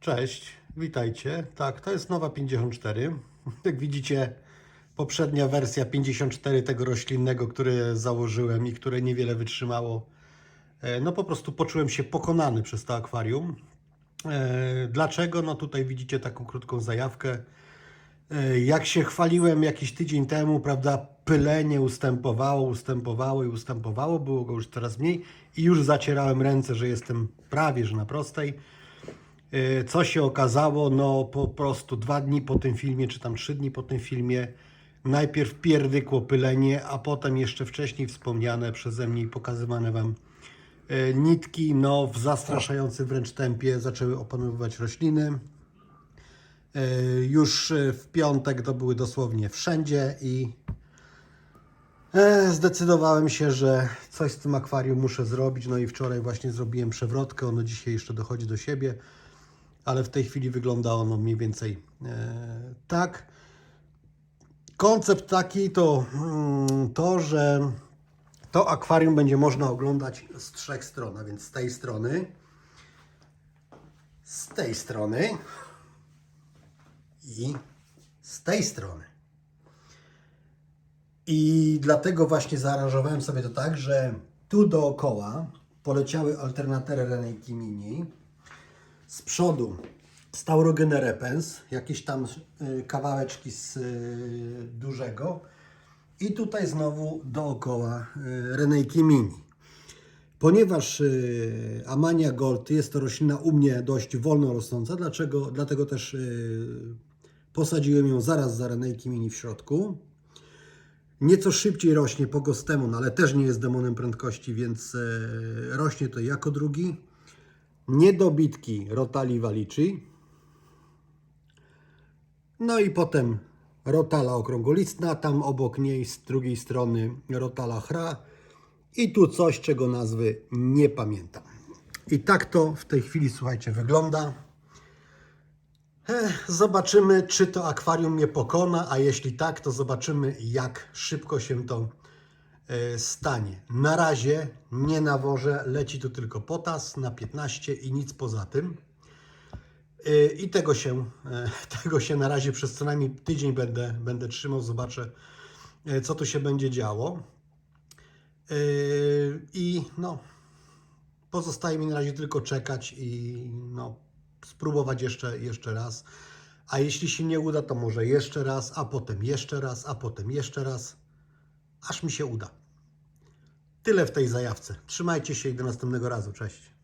Cześć, witajcie. Tak, to jest nowa 54. Jak widzicie, poprzednia wersja 54 tego roślinnego, które założyłem i które niewiele wytrzymało. e, No po prostu poczułem się pokonany przez to akwarium. E, Dlaczego? No tutaj widzicie taką krótką zajawkę. E, Jak się chwaliłem jakiś tydzień temu, prawda, pylenie ustępowało, ustępowało i ustępowało, było go już coraz mniej i już zacierałem ręce, że jestem prawie, że na prostej. E, Co się okazało? No po prostu dwa dni po tym filmie, czy tam trzy dni po tym filmie, najpierw pierdykło pylenie, a potem jeszcze wcześniej wspomniane przeze mnie i pokazywane Wam e, nitki, no w zastraszającym wręcz tempie zaczęły opanowywać rośliny. E, Już w piątek to były dosłownie wszędzie i e, zdecydowałem się, że coś z tym akwarium muszę zrobić. No i wczoraj właśnie zrobiłem przewrotkę, ono dzisiaj jeszcze dochodzi do siebie, ale w tej chwili wygląda ono mniej więcej e, tak. Koncept taki to mm, to, że to akwarium będzie można oglądać z trzech stron, a więc z tej strony, z tej strony i z tej strony. I dlatego właśnie zaaranżowałem sobie to tak, że tu dookoła poleciały alternatery Renejki Mini. Z przodu stał Rogener Repens, jakieś tam y, kawałeczki z y, dużego. I tutaj znowu dookoła y, Renejki Mini. Ponieważ Amania Gold jest to roślina u mnie dość wolno rosnąca, dlaczego, dlatego też posadziłem ją zaraz za Renejki Mini w środku. Nieco szybciej rośnie po Gostemon, ale też nie jest demonem prędkości, więc rośnie to jako drugi. Niedobitki Rotali Valici. No i potem Rotala okrągolistna, tam obok niej z drugiej strony Rotala Chra. I tu coś, czego nazwy nie pamiętam. I tak to w tej chwili, słuchajcie, wygląda. Ech, Zobaczymy, czy to akwarium mnie pokona, a jeśli tak, to zobaczymy, jak szybko się to stanie. Na razie nie nawożę, leci tu tylko potas na 15 i nic poza tym. E, I tego się, e, tego się na razie przez co najmniej tydzień będę, będę trzymał, zobaczę, e, co tu się będzie działo. E, I no, pozostaje mi na razie tylko czekać i no, spróbować jeszcze, jeszcze raz. A jeśli się nie uda, to może jeszcze raz, a potem jeszcze raz, a potem jeszcze raz, aż mi się uda. Tyle w tej zajawce. Trzymajcie się i do następnego razu. Cześć.